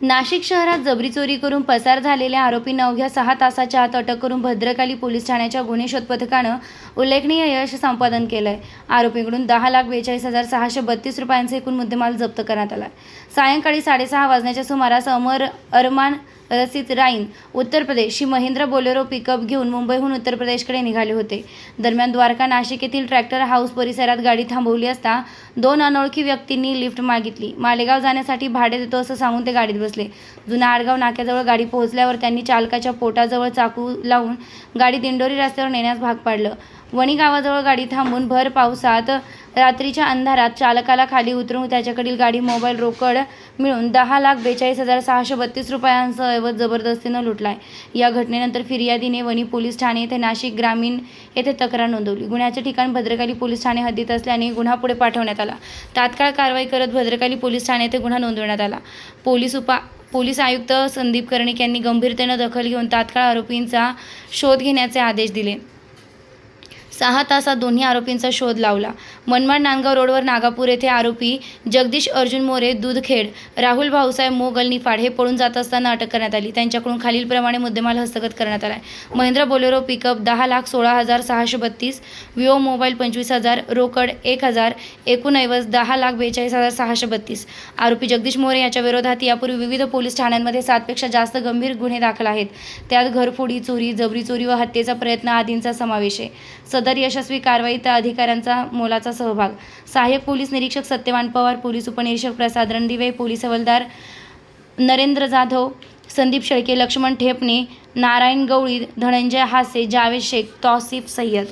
नाशिक शहरात जबरी चोरी करून पसार झालेल्या आरोपींना अवघ्या सहा तासाच्या आत अटक करून भद्रकाली पोलीस ठाण्याच्या गुन्हे शोध पथकानं उल्लेखनीय यश संपादन केलं आहे आरोपींकडून दहा लाख बेचाळीस हजार सहाशे बत्तीस रुपयांचा एकूण मुद्देमाल जप्त करण्यात आला सायंकाळी साडेसहा वाजण्याच्या सुमारास अमर अरमान रसित राईन उत्तर प्रदेश. ही महिंद्रा बोलेरो पिकअप घेऊन मुंबईहून उत्तर प्रदेशकडे निघाले होते. दरम्यान द्वारका नाशिक येथील ट्रॅक्टर हाऊस परिसरात गाडी थांबवली असता दोन अनोळखी व्यक्तींनी लिफ्ट मागितली. मालेगाव जाण्यासाठी भाडे देतो असं सांगून ते गाडीत बसले. जुना आडगाव नाक्याजवळ गाडी पोहोचल्यावर त्यांनी चालकाच्या पोटाजवळ चाकू लावून गाडी दिंडोरी रस्त्यावर नेण्यास भाग पाडलं. वणी गावाजवळ गाडी थांबून भर पावसात रात्रीच्या अंधारात चालकाला खाली उतरून त्याच्याकडील गाडी मोबाईल रोकड मिळून दहा लाख बेचाळीस हजार सहाशे बत्तीस रुपयांसह ऐवज जबरदस्तीनं लुटलाय. या घटनेनंतर फिर्यादीने वणी पोलीस ठाणे येथे नाशिक ग्रामीण येथे तक्रार नोंदवली. गुन्ह्याचे ठिकाण भद्रकाली पोलीस ठाणे हद्दीत असल्याने गुन्हा पुढे पाठवण्यात आला. तात्काळ कारवाई करत भद्रकाली पोलीस ठाणे येथे गुन्हा नोंदवण्यात आला. पोलीस उपा पोलीस आयुक्त संदीप कर्णिक यांनी गंभीरतेनं दखल घेऊन तात्काळ आरोपींचा शोध घेण्याचे आदेश दिले. सहा तासात दोन्ही आरोपींचा शोध लावला. मनमाड नांदगाव रोडवर नागापूर येथे आरोपी जगदीश अर्जुन मोरे दूधखेड राहुल भाऊसाहेब मोगल निफाड हे पळून जात असताना अटक करण्यात आली. त्यांच्याकडून खालीलप्रमाणे मुद्देमाल हस्तगत करण्यात आला आहे महिंद्रा बोलेरो पिकअप दहा लाख सोळा हजार सहाशे बत्तीस विवो मोबाईल पंचवीस हजार रोकड एक हजार एकूण ऐवज दहा लाख बेचाळीस हजार सहाशे बत्तीस. आरोपी जगदीश मोरे याच्या विरोधात यापूर्वी विविध पोलीस ठाण्यांमध्ये सातपेक्षा जास्त गंभीर गुन्हे दाखल आहेत. त्यात घरफोडी चोरी जबरी चोरी व हत्येचा प्रयत्न आदींचा समावेश आहे. सदर यशस्वी कारवाईत अधिकाऱ्यांचा मोलाचा सहभाग. सहाय्यक पोलीस निरीक्षक सत्यवान पवार पोलीस उपनिरीक्षक प्रसाद रणदिवे पोलीस हवालदार नरेंद्र जाधव संदीप शेळके लक्ष्मण ठेपणे नारायण गवळी धनंजय हासे जावेद शेख तौसिफ सय्यद